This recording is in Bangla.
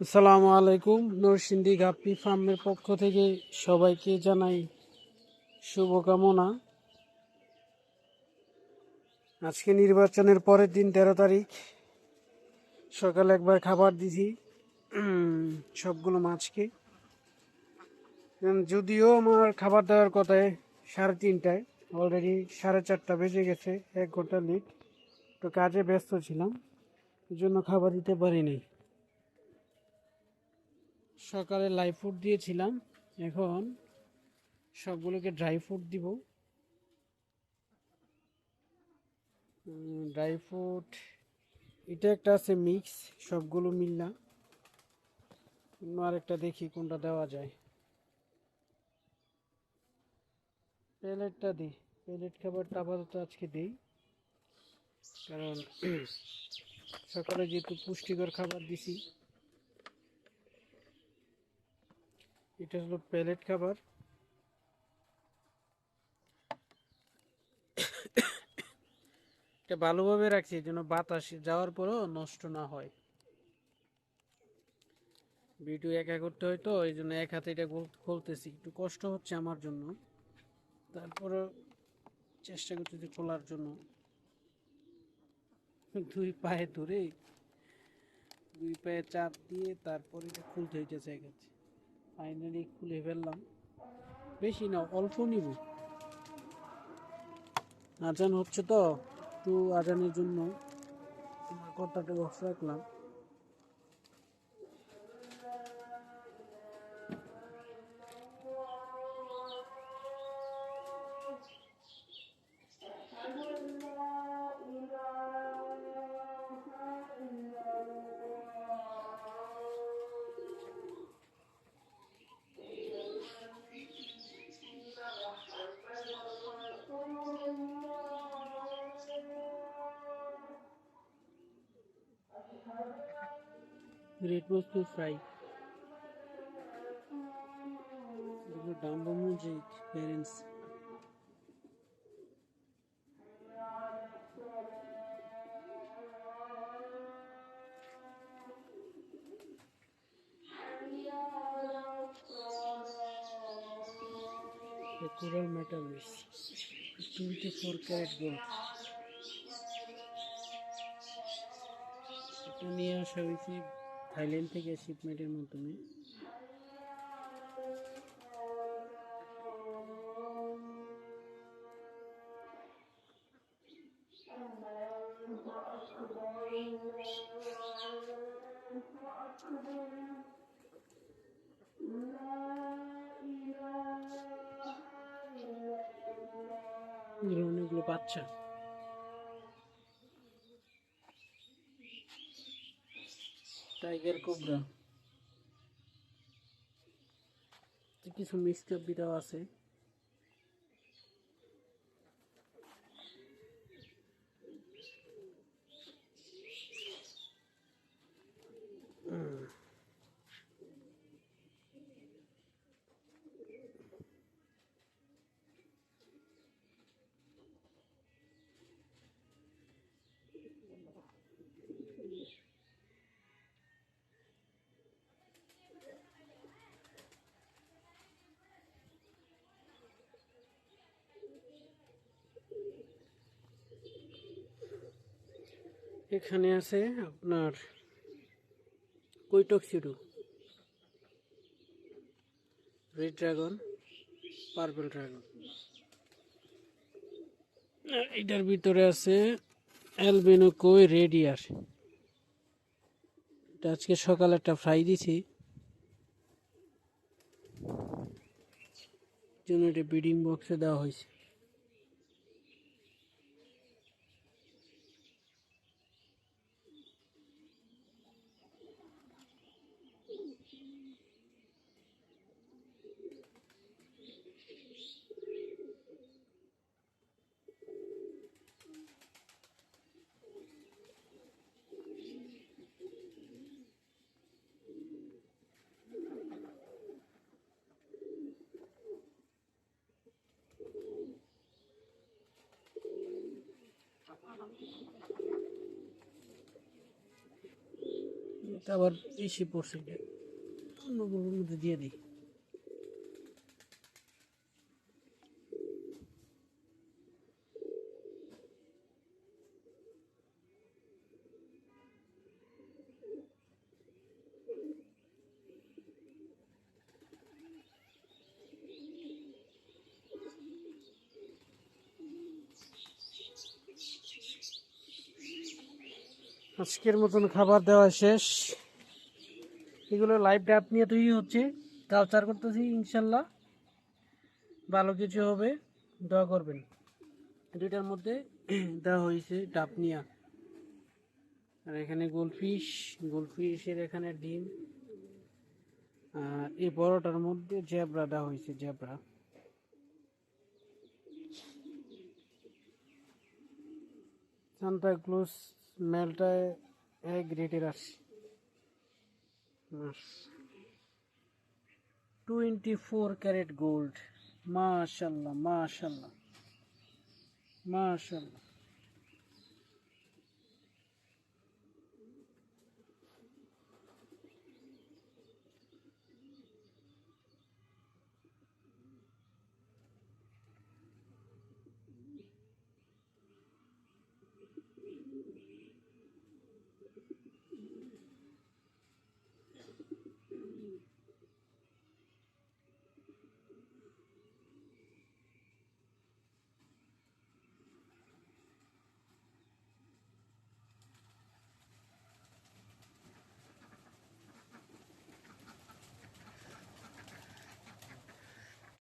আসসালামু আলাইকুম, নরসিংদী গাপ্পি ফার্মের পক্ষ থেকে সবাইকে জানাই শুভকামনা। আজকে নির্বাচনের পরের দিন তেরো তারিখ। সকালে একবার খাবার দিছি সবগুলো মাছকে। যদিও আমার খাবার দেওয়ার কথায় সাড়ে তিনটায় অলরেডি সাড়ে চারটা বেজে গেছে, এক ঘণ্টা লেট তো কাজে ব্যস্ত ছিলাম জন্য খাবার দিতে পারিনি। সকালে লাইভ ফুড দিয়েছিলাম। এখন সবগুলোকে ড্রাই ফ্রুট দিব। ড্রাই ফ্রুট এটা একটা আছে মিক্স সবগুলো মিললা অন্য আরেকটা দেখি কোনটা দেওয়া যায়। প্যালেটটা দিই। প্যালেট খাবারটা আপাতত আজকে দিই। কারণ সকালে যেহেতু পুষ্টিকর খাবার দিছি এটা হলো প্যালেট খাবার। এটা ভালোভাবে রাখছি জন্য বাতাস যাওয়ার পরও নষ্ট না হয়। ভিডিও একা করতে হয় তো, এই জন্য এক হাতে এটা খুল- খুলতেছি। একটু কষ্ট হচ্ছে আমার জন্য। তারপরে চেষ্টা করতেছি খোলার জন্য। দুই পায়ে ধরে দুই পায়ে চাপ দিয়ে তারপরে এটা খুলতে হইতেছে এক ফাইনালি খুলে ফেললাম। বেশি না, অল্প নিব। আজান হচ্ছে তো, একটু আজানের জন্য কথাটা বক্স রাখলাম। রেড বস্তু ফ্রাই ডাম্বো মজিদ প্যারেন্টস কোরাল মেটালিস টোয়েন্টি ফোর ক্যারেট গোল্ড এটা নিয়ে আসা থাইল্যান্ড থেকে শিপমেন্টের মাধ্যমে। অনেকগুলো বাচ্চা। Tiger cobra. কিছু মিক্সড আপ আছে। এখানে আছে আপনার কৈটক সিডু রেড ড্রাগন, পার্পল ড্রাগন। এটার ভিতরে আছে অ্যালবেনো কই রেডিয়ার। আজকে সকালে একটা ফ্রাই দিছি। জন্য এটা ব্রিডিং বক্সে দেওয়া হয়েছে। আবার এসে পড়ছে অন্যগুলোর মধ্যে দিয়ে দিই। আজকের মতন খাবার দেওয়া শেষ। এগুলো লাইভ ডাব নিয়ে তৈরি হচ্ছে। কালচার করতেছি, ইনশাল্লাহ। ভালো কিছু হবে, দোয়া করবেন। দুইটার মধ্যে দেওয়া হয়েছে ডাব নিয়া। আর এখানে গোলফিশ গোলফিশের এখানে ডিম। আর এই বড়টার মধ্যে জ্যাবরা দেওয়া হয়েছে জ্যাবরা সান্তা ক্লুজ মেলটায় এক গ্রেটের আসছে টোয়েন্টি ফোর ক্যারেট গোল্ড মাশাল্লাহ মাশাল্লাহ মাশাল্লাহ